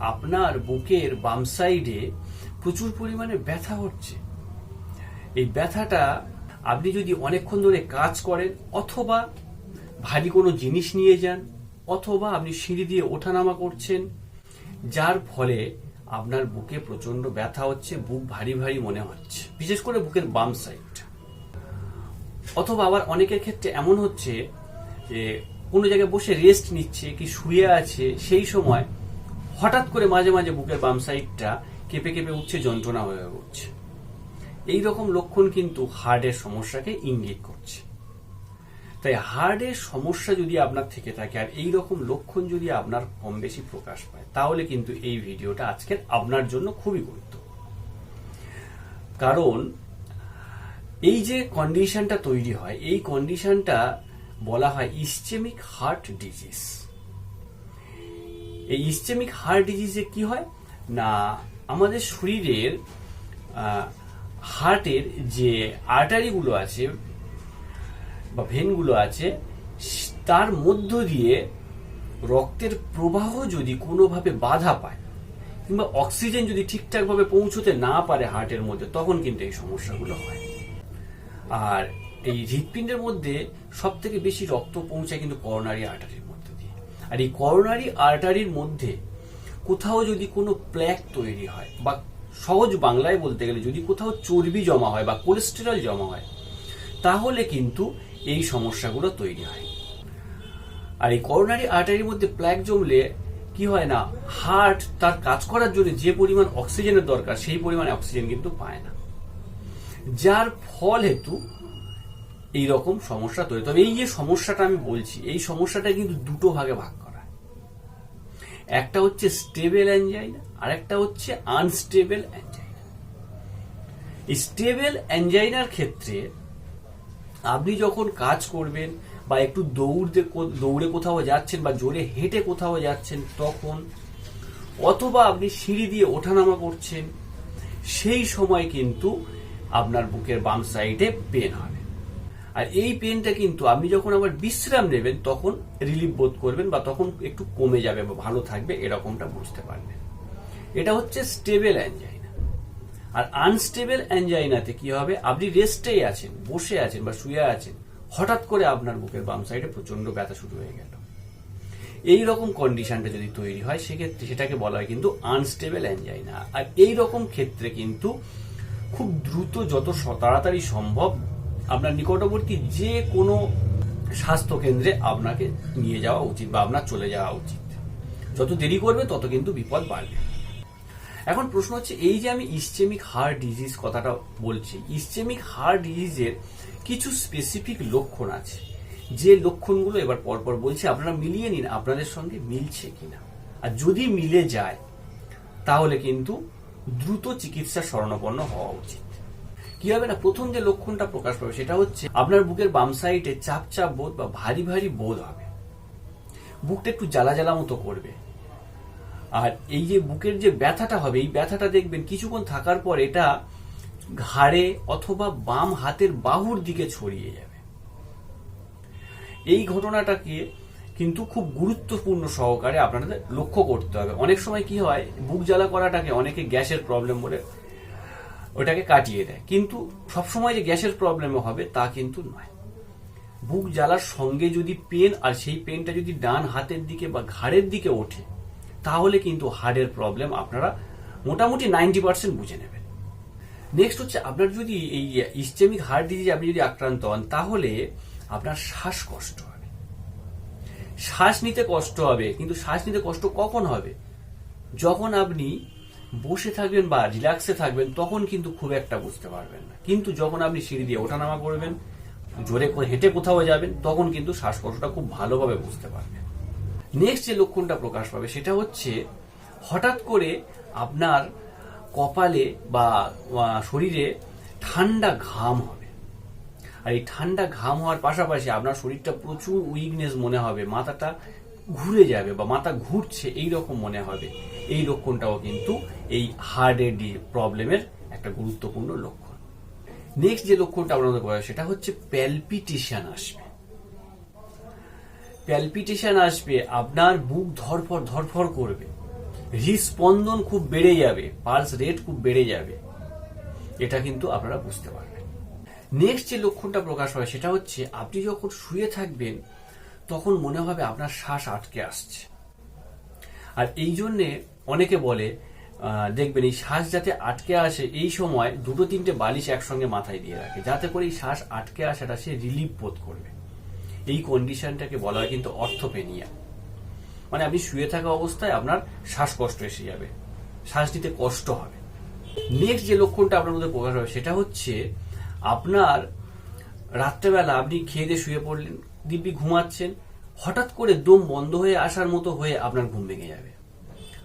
আপনার বুকের বাম সাইডে প্রচুর পরিমাণে ব্যথা হচ্ছে। এই ব্যথাটা আপনি যদি অনেকক্ষণ ধরে কাজ করেন অথবা ভারী কোনো জিনিস নিয়ে যান অথবা আপনি সিঁড়ি দিয়ে ওঠানামা করছেন, যার ফলে আপনার বুকে প্রচণ্ড ব্যথা হচ্ছে, বুক ভারী ভারী মনে হচ্ছে। বিশেষ করে বুকের বাম সাইড অথবা আবার অনেকের ক্ষেত্রে এমন হচ্ছে যে কোনো জায়গায় বসে রেস্ট নিচ্ছে, কি শুয়ে আছে, সেই সময় হঠাৎ করে মাঝে মাঝে বুকের বাম সাইডটা কেঁপে কেঁপে উঠছে, যন্ত্রণা হয়ে উঠছে। এই রকম লক্ষণ কিন্তু হার্টের সমস্যাকে ইঙ্গিত করছে। তাই হার্টের সমস্যা যদি আপনার থেকে থাকে আর এই রকম লক্ষণ যদি আপনার কম বেশি প্রকাশ পায়, তাহলে কিন্তু এই ভিডিওটা আজকের আপনার জন্য খুবই গুরুত্বপূর্ণ। কারণ এই যে কন্ডিশনটা তৈরি হয়, এই কন্ডিশনটা বলা হয় ইসচেমিক হার্ট ডিজিজ। এই ইসচেমিক হার্ট ডিজিজে কি হয়? না, আমাদের শরীরের হার্টের যে আর্টারিগুলো আছে বা ভেনগুলো আছে, তার মধ্য দিয়ে রক্তের প্রবাহ যদি কোনোভাবে বাধা পায় কিংবা অক্সিজেন যদি ঠিকঠাকভাবে পৌঁছতে না পারে হার্টের মধ্যে, তখন কিন্তু এই সমস্যাগুলো হয়। আর এই হৃৎপিণ্ডের মধ্যে সব থেকে বেশি রক্ত পৌঁছায় কিন্তু করোনারি দিয়ে আর এই করোনারি আর্টারির মধ্যে কোথাও যদি কোনো প্ল্যাক তৈরি হয় বা সহজ বাংলায় বলতে গেলে যদি কোথাও চর্বি জমা হয় বা কোলেস্টেরল জমা হয়, তাহলে কিন্তু এই সমস্যাগুলো তৈরি হয়। আর এই করোনারি আর্টারির মধ্যে প্ল্যাক জমলে কি হয় না হার্ট তার কাজ করার জন্য যে পরিমাণ অক্সিজেনের দরকার, সেই পরিমাণ অক্সিজেন কিন্তু পায় না। যার ফল হেতু এই রকম সমস্যা তৈরি। তবে এই যে সমস্যাটা আমি বলছি, এই সমস্যাটা কিন্তু দুটো ভাগে ভাগ করা। একটা হচ্ছে স্টেবল অ্যাঞ্জাইনা আর একটা হচ্ছে আনস্টেবল অ্যাঞ্জাইনা স্টেবল অ্যাঞ্জাইনার ক্ষেত্রে আপনি যখন কাজ করবেন বা একটু দৌড়তে দৌড়ে কোথাও যাচ্ছেন বা জোরে হেঁটে কোথাও যাচ্ছেন, তখন অথবা আপনি সিঁড়ি দিয়ে ওঠানামা করছেন, সেই সময় কিন্তু আপনার বুকের বাম সাইডে পেন হবে। আর এই পেনটা কিন্তু আপনি যখন আবার বিশ্রাম নেবেন, তখন রিলিফ বোধ করবেন বা তখন একটু কমে যাবে বা ভালো থাকবে, এরকমটা বুঝতে পারবেন। এটা হচ্ছে স্টেবল অ্যাঞ্জাইনা আর আনস্টেবল অ্যাঞ্জাইনাতে কি হবে? আপনি রেস্টেই আছেন, বসে আছেন বা শুয়ে আছেন, হঠাৎ করে আপনার বুকের বাম সাইডে প্রচণ্ড ব্যথা শুরু হয়ে গেল। এই রকম কন্ডিশনটা যদি তৈরি হয়, সেক্ষেত্রে সেটাকে বলা হয় কিন্তু আনস্টেবল অ্যাঞ্জাইনা আর এই রকম ক্ষেত্রে কিন্তু খুব দ্রুত, যত তাড়াতাড়ি সম্ভব আপনার নিকটবর্তী যে কোনো স্বাস্থ্য কেন্দ্রে আপনাকে নিয়ে যাওয়া উচিত বা আপনার চলে যাওয়া উচিত। যত দেরি করবে, তত কিন্তু বিপদ বাড়বে। এখন প্রশ্ন হচ্ছে, এই যে আমি ইসচেমিক হার্ট ডিজিজ কথাটা বলছি, ইসচেমিক হার্ট ডিজিজের কিছু স্পেসিফিক লক্ষণ আছে। যে লক্ষণগুলো এবার পরপর বলছি, আপনারা মিলিয়ে নিন, আপনাদের সঙ্গে মিলছে কিনা। আর যদি মিলে যায়, তাহলে কিন্তু দ্রুত চিকিৎসা শরণাপন্ন হওয়া উচিত। কি হবে না প্রথম যে লক্ষণটা প্রকাশ পাবে সেটা হচ্ছে আপনার বুকের বাম সাইডে চাপ চাপ বোধ বা ভারী ভারী বোধ হবে। বুকটা একটু জ্বালা জ্বালা মতো করবে। আর এই যে বুকের যে ব্যথাটা হবে, এই ব্যথাটা দেখবেন কিছুক্ষণ থাকার পর এটা ঘাড়ে অথবা বাম হাতের বাহুর দিকে ছড়িয়ে যাবে। এই ঘটনাটাকে কিন্তু খুব গুরুত্বপূর্ণ সহকারে আপনাদের লক্ষ্য করতে হবে। অনেক সময় কি হয়, বুক জ্বালা করাটাকে অনেকে গ্যাসের প্রবলেম বলে ওটাকে কাটিয়ে দেয়। কিন্তু সবসময় যে গ্যাসের প্রবলেম হবে, তা কিন্তু নয়। বুক জ্বালার সঙ্গে যদি পেন, আর সেই পেনটা যদি ডান হাতের দিকে বা ঘাড়ের দিকে ওঠে, তাহলে কিন্তু হার্টের প্রবলেম আপনারা মোটামুটি নাইনটি পার্সেন্ট বুঝে নেবেন। নেক্সট হচ্ছে, আপনার যদি এই ইস্টেমিক হার্ট ডিজিজ আপনি যদি আক্রান্ত হন, তাহলে আপনার শ্বাসকষ্ট হবে। শ্বাস নিতে কষ্ট হবে, কিন্তু শ্বাস নিতে কষ্ট কখন হবে? যখন আপনি বসে থাকবেন বা রিল্যাক্সে থাকবেন, তখন কিন্তু খুব একটা বুঝতে পারবেন না। কিন্তু যখন আপনি সিঁড়ি দিয়ে ওঠানামা করবেন, জোরে হেঁটে কোথাও যাবেন, তখন কিন্তু শ্বাসকষ্টটা খুব ভালোভাবে বুঝতে পারবেন। নেক্সট যে লক্ষণটা প্রকাশ পাবে, সেটা হচ্ছে হঠাৎ করে আপনার কপালে বা শরীরে ঠান্ডা ঘাম হবে। আর এই ঠান্ডা ঘাম হওয়ার পাশাপাশি আপনার শরীরটা প্রচুর উইকনেস মনে হবে, মাথাটা ঘুরে যাবে বা মাথা ঘুরছে এই রকম মনে হবে। এই লক্ষণটাও কিন্তু এই হার্টের প্রবলেমের একটা গুরুত্বপূর্ণ লক্ষণ। নেক্সট যে লক্ষণটা আপনাদের বলা সেটা হচ্ছে প্যালপিটেশন আসবে। প্যালপিটেশন আসবে, আপনার বুক ধরফর ধরফর করবে। হৃস্পন্দন খুব বেড়ে যাবে পালস রেট খুব বেড়ে যাবে। এটা কিন্তু আপনারা বুঝতে পারবেন। নেক্সট যে লক্ষণটা প্রকাশ হয় সেটা হচ্ছে আপনি যখন শুয়ে থাকবেন তখন মনে হবে আপনার শ্বাস আটকে আসছে। আর এই জন্যে অনেকে বলে দেখবেন এই শ্বাস যাতে আটকে আসে, এই সময় দুটো তিনটে বালিশ একসঙ্গে মাথায় দিয়ে রাখে। যাতে করে এই শ্বাস আটকে আসাটা সে রিলিফ বোধ করবে। এই কন্ডিশনটাকে বলা হয় কিন্তু অর্থোপেনিয়া। মানে আপনি শুয়ে থাকা অবস্থায় আপনার শ্বাসকষ্ট এসে যাবে। শ্বাস নিতে কষ্ট হবে। নেক্সট যে লক্ষণটা আপনার মধ্যে প্রকাশ হবে সেটা হচ্ছে, আপনার রাত্রেবেলা আপনি খেয়ে দিয়ে শুয়ে পড়লেন দিব্যি ঘুমাচ্ছেন, হঠাৎ করে দম বন্ধ হয়ে আসার মতো হয়ে আপনার ঘুম ভেঙে যাবে।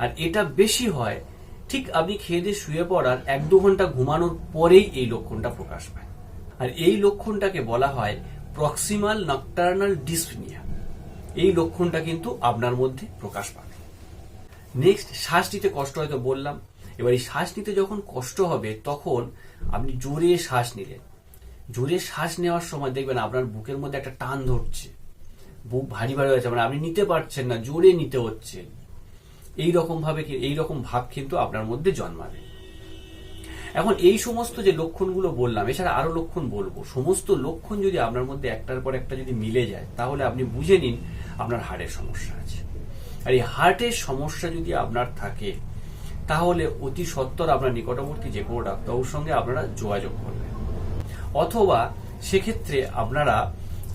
আর এটা বেশি হয়, ঠিক আপনি খেয়ে দিয়ে শুয়ে পড়ার এক দু ঘণ্টা ঘুমানোর পরেই এই লক্ষণটা প্রকাশ পায়। আর এই লক্ষণটাকে বলা হয় প্রক্সিমাল নকটার্নাল ডিসপিনিয়া এই লক্ষণটা কিন্তু আপনার মধ্যে প্রকাশ পাবে। নেক্সট, শ্বাস নিতে কষ্ট হয়তো বললাম। এবার এই শ্বাস নিতে যখন কষ্ট হবে, তখন আপনি জোরে শ্বাস নিলেন। জোরে শ্বাস নেওয়ার সময় দেখবেন আপনার বুকের মধ্যে একটা টান ধরছে। বুক ভারী ভারী হয়েছে মানে আপনি নিতে পারছেন না, জোরে নিতে হচ্ছে। এই রকম ভাবে এই রকম ভাব কিন্তু আপনার মধ্যে জন্মাবে। এখন এই সমস্ত যে লক্ষণগুলো বললাম, এছাড়া আরও লক্ষণ বলব। সমস্ত লক্ষণ যদি আপনার মধ্যে একটার পর একটা যদি মিলে যায়, তাহলে আপনি বুঝে নিন আপনার হার্টের সমস্যা আছে। আর এই হার্টের সমস্যা যদি আপনার থাকে, তাহলে অতি সত্বর আপনার নিকটবর্তী যে কোনো ডাক্তারবাবুর সঙ্গে আপনারা যোগাযোগ করবেন। অথবা সেক্ষেত্রে আপনারা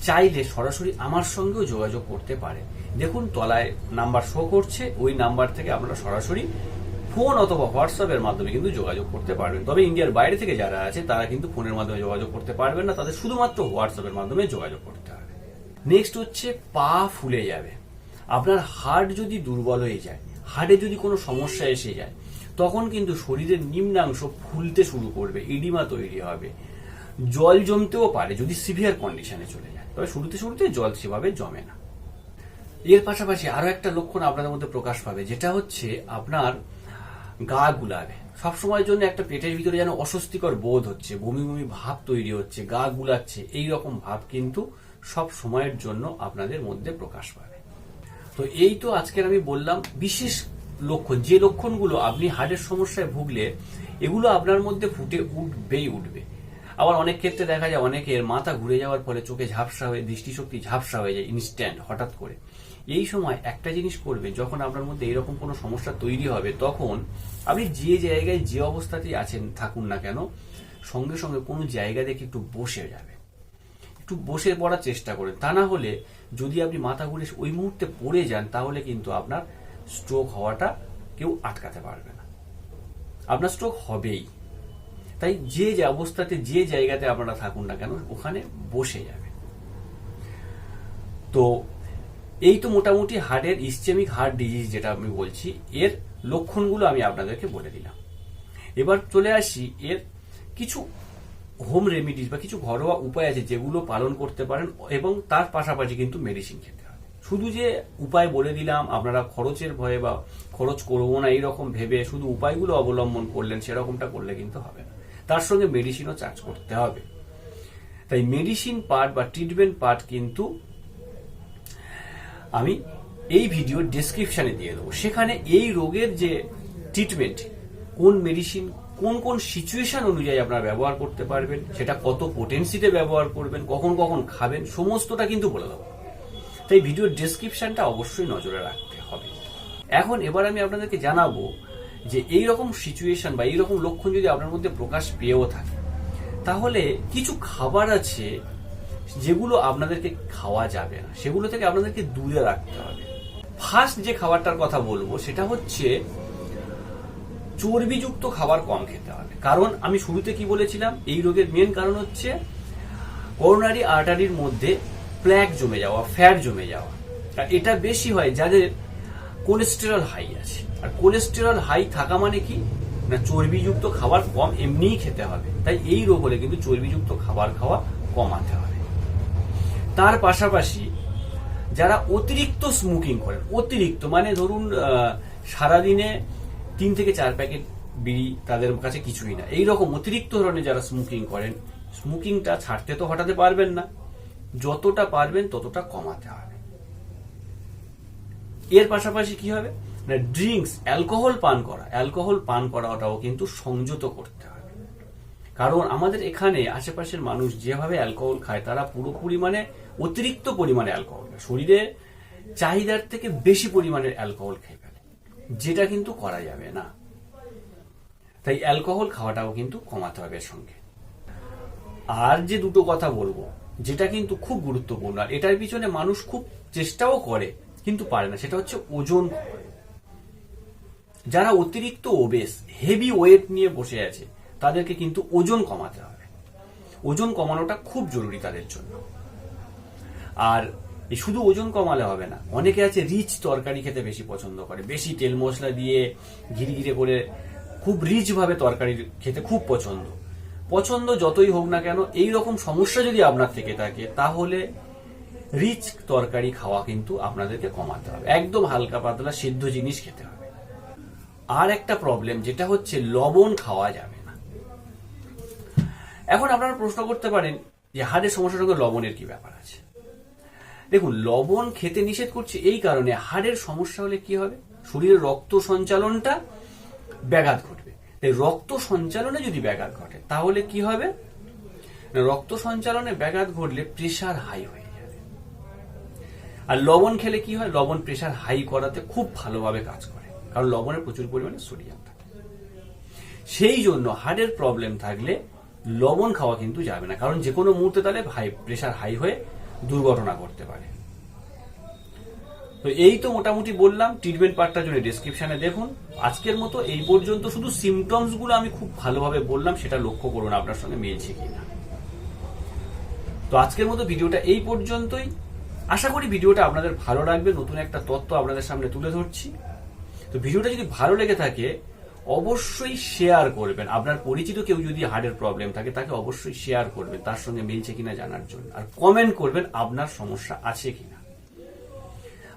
চাইলে সরাসরি আমার সঙ্গেও যোগাযোগ করতে পারে দেখুন, তলায় নাম্বার শো করছে, ওই নাম্বার থেকে আপনারা সরাসরি ফোন অথবা হোয়াটসঅ্যাপের মাধ্যমে কিন্তু যোগাযোগ করতে পারবেন। তবে ইন্ডিয়ার বাইরে থেকে যারা আছে, তারা কিন্তু ফোনের মাধ্যমে যোগাযোগ করতে পারবেন না, তাদের শুধুমাত্র হোয়াটসঅ্যাপের মাধ্যমে যোগাযোগ করতে হবে। নেক্সট হচ্ছে, পা ফুলে যাবে। আপনার হার্ট যদি দুর্বল হয়ে যায় হার্টে যদি কোনো সমস্যা এসে যায়, তখন কিন্তু শরীরের নিম্নাংশ ফুলতে শুরু করবে ইডিমা তৈরি হবে। জল জমতেও পারে যদি সিভিয়ার কন্ডিশনে চলে যায়। তবে শুরুতে শুরুতে জল সেভাবে জমে না। এর পাশাপাশি আরও একটা লক্ষণ আপনাদের মধ্যে প্রকাশ পাবে, যেটা হচ্ছে আপনার গা গুলাবে। সবসময়ের জন্য একটা পেটের ভিতরে যেন অস্বস্তিকর বোধ হচ্ছে, বমি বমি ভাব তৈরি হচ্ছে, গা গুলাচ্ছে, এই রকম ভাব কিন্তু সব সময়ের জন্য আপনাদের মধ্যে প্রকাশ পাবে। তো এই তো আজকের আমি বললাম বিশেষ লক্ষণ, যে লক্ষণগুলো আপনি হার্টের সমস্যায় ভুগলে এগুলো আপনার মধ্যে ফুটে উঠবেই উঠবে। আবার অনেক ক্ষেত্রে দেখা যায় অনেকের মাথা ঘুরে যাওয়ার ফলে চোখে ঝাপসা হয়ে, দৃষ্টিশক্তি ঝাপসা হয়ে যায় ইনস্ট্যান্ট হঠাৎ করে। এই সময় একটা জিনিস করবে যখন আপনার মধ্যে এরকম কোনো সমস্যা তৈরি হবে, তখন আপনি যে জায়গায় যে অবস্থাতেই আছেন, থাকুন না কেন, সঙ্গে সঙ্গে কোনো জায়গা দেখে একটু বসে যাবে একটু বসে পড়ার চেষ্টা করেন। তা না হলে যদি আপনি মাথা ঘুরে ওই মুহূর্তে পড়ে যান, তাহলে কিন্তু আপনার স্ট্রোক হওয়াটা কেউ আটকাতে পারবে না। আপনার স্ট্রোক হবেই। তাই যে যে অবস্থাতে যে জায়গাতে আপনারা থাকুন না কেন, ওখানে বসে যাবে তো এই তো মোটামুটি হার্টের ইসচেমিক হার্ট ডিজিজ যেটা আমি বলছি, এর লক্ষণগুলো আমি আপনাদেরকে বলে দিলাম। এবার চলে আসি, এর কিছু হোম রেমিডিস বা কিছু ঘরোয়া উপায় আছে যেগুলো পালন করতে পারেন এবং তার পাশাপাশি কিন্তু মেডিসিন খেতে হবে। শুধু যে উপায় বলে দিলাম, আপনারা খরচের ভয়ে বা খরচ করব না, এইরকম ভেবে শুধু উপায়গুলো অবলম্বন করলেন, সেরকমটা করলে কিন্তু হবে না। তার সঙ্গে মেডিসিনও চার্জ করতে হবে। তাই মেডিসিন পার্ট বা ট্রিটমেন্ট পার্ট কিন্তু আমি এই ভিডিও ডেসক্রিপশনে দিয়ে দেবো। সেখানে এই রোগের যে ট্রিটমেন্ট কোন মেডিসিন কোন কোন সিচুয়েশন অনুযায়ী আপনারা ব্যবহার করতে পারবেন, সেটা কত পোটেন্সিতে ব্যবহার করবেন, কখন কখন খাবেন, সমস্তটা কিন্তু বলে দেবো। তাই ভিডিওর ডেসক্রিপশনটা অবশ্যই নজরে রাখতে হবে। এখন এবার আমি আপনাদেরকে জানাব যে এই রকম সিচুয়েশন বা এই রকম লক্ষণ যদি আপনার মধ্যে প্রকাশ পেয়েও থাকে, তাহলে কিছু খাবার আছে যেগুলো আপনাদেরকে খাওয়া যাবে না। সেগুলো থেকে আপনাদেরকে দূরে রাখতে হবে। ফার্স্ট যে খাবারটার কথা বলব, সেটা হচ্ছে চর্বিযুক্ত খাবার কম খেতে হবে। কারণ আমি শুরুতে কি বলেছিলাম? এই রোগের মেন কারণ হচ্ছে করোনারি আর্টারির মধ্যে প্ল্যাক জমে যাওয়া ফ্যাট জমে যাওয়া। এটা বেশি হয় যাদের কোলেস্টেরল হাই আছে। আর কোলেস্টেরল হাই থাকা মানে কি? না, চর্বিযুক্ত খাবার কম, এমনিই খেতে হবে। তাই এই রোগ হলে কিন্তু চর্বিযুক্ত খাবার খাওয়া কমাতে হবে। তার পাশাপাশি যারা অতিরিক্ত স্মোকিং করেন, অতিরিক্ত মানে ধরুন সারাদিনে তিন থেকে চার প্যাকেট বিড়ি তাদের কাছে কিছুই না। এই রকম অতিরিক্ত ধরনের যারা স্মোকিং করেন স্মোকিংটা ছাড়তে তো হটাতে পারবেন না। যতটা পারবেন ততটা কমাতে হবে। এর পাশাপাশি কি হবে? না ড্রিঙ্কস অ্যালকোহল পান করা। অ্যালকোহল পান করাটাও কিন্তু সংযত করতে হবে। কারণ আমাদের এখানে আশেপাশের মানুষ যেভাবে অ্যালকোহল খায়, তারা পুরোপুরি মানে অতিরিক্ত পরিমাণে অ্যালকোহল শরীরে চাহিদার থেকে বেশি পরিমাণের অ্যালকোহল খেয়ে ফেলে। যেটা কিন্তু করা যাবে না। তাই অ্যালকোহল খাওয়াটাও কিন্তু কমাতে হবে সঙ্গে। আর যে দুটো কথা বলব, যেটা কিন্তু খুব গুরুত্বপূর্ণ, আর এটার পিছনে মানুষ খুব চেষ্টাও করে কিন্তু পারে না। সেটা হচ্ছে ওজন যারা অতিরিক্ত ওবেস হেভি ওয়েট নিয়ে বসে আছে, তাদেরকে কিন্তু ওজন কমাতে হবে। ওজন কমানোটা খুব জরুরি তাদের জন্য। আর শুধু ওজন কমালে হবে না, অনেকে আছে রিচ তরকারি খেতে বেশি পছন্দ করে। বেশি তেল মশলা দিয়ে ঘিরে ঘিরে করে খুব রিচ ভাবে তরকারি খেতে খুব পছন্দ। পছন্দ যতই হোক না কেন এই রকম সমস্যা যদি আপনার থেকে থাকে, তাহলে রিচ তরকারি খাওয়া কিন্তু আপনাদেরকে কমাতে হবে। একদম হালকা পাতলা সিদ্ধ জিনিস খেতে হবে। আর একটা প্রবলেম যেটা হচ্ছে লবণ খাওয়া যাবে না। এখন আপনারা প্রশ্ন করতে পারেন যে, হাড়ের সমস্যার সঙ্গে লবণের কি ব্যাপার আছে? দেখুন, লবণ খেতে নিষেধ করছে এই কারণে হাড়ের সমস্যা হলে কি হবে? শরীরের রক্ত সঞ্চালনটা ব্যাঘাত ঘটবে। রক্ত সঞ্চালনে যদি ব্যাঘাত ঘটে, তাহলে কি হবে? রক্ত সঞ্চালনে ব্যাঘাত ঘটলে প্রেশার হাই হয়ে আর লবণ খেলে কি হয়? লবণ প্রেশার হাই করাতে খুব ভালোভাবে কাজ করে। কারণ লবণে প্রচুর পরিমাণে সোডিয়াম থাকে। সেই জন্য হার্টের প্রবলেম থাকলে লবণ খাওয়া কিন্তু যাবে না। কারণ যে কোনো মুহূর্তে তাহলে হাই প্রেশার হাই হয়ে দুর্ঘটনা করতে পারে। তো এই তো মোটামুটি বললাম। ট্রিটমেন্ট পার্টটার জন্য ডিসক্রিপশনে দেখুন। আজকের মতো এই পর্যন্ত। শুধু সিমটমসগুলো আমি খুব ভালোভাবে বললাম, সেটা লক্ষ্য করুন আপনার সঙ্গে মিলছে কিনা। তো আজকের মতো ভিডিওটা এই পর্যন্তই। আশা করি ভিডিওটা আপনাদের ভালো লাগবে, নতুন একটা তত্ত্ব আপনাদের সামনে তুলে ধরছি। তো ভিডিওটা যদি ভালো লেগে থাকে, অবশ্যই শেয়ার করবেন। আপনার পরিচিত কেউ যদি হার্টের প্রবলেম থাকে, তাকে অবশ্যই শেয়ার করবেন, তার সঙ্গে মিলছে কিনা জানার জন্য। আর কমেন্ট করবেন আপনার সমস্যা আছে কিনা।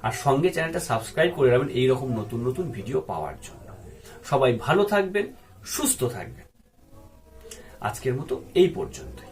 আর সঙ্গে চ্যানেলটা সাবস্ক্রাইব করে রাখবেন এইরকম নতুন নতুন ভিডিও পাওয়ার জন্য। সবাই ভালো থাকবেন, সুস্থ থাকবেন। আজকের মতো এই পর্যন্তই।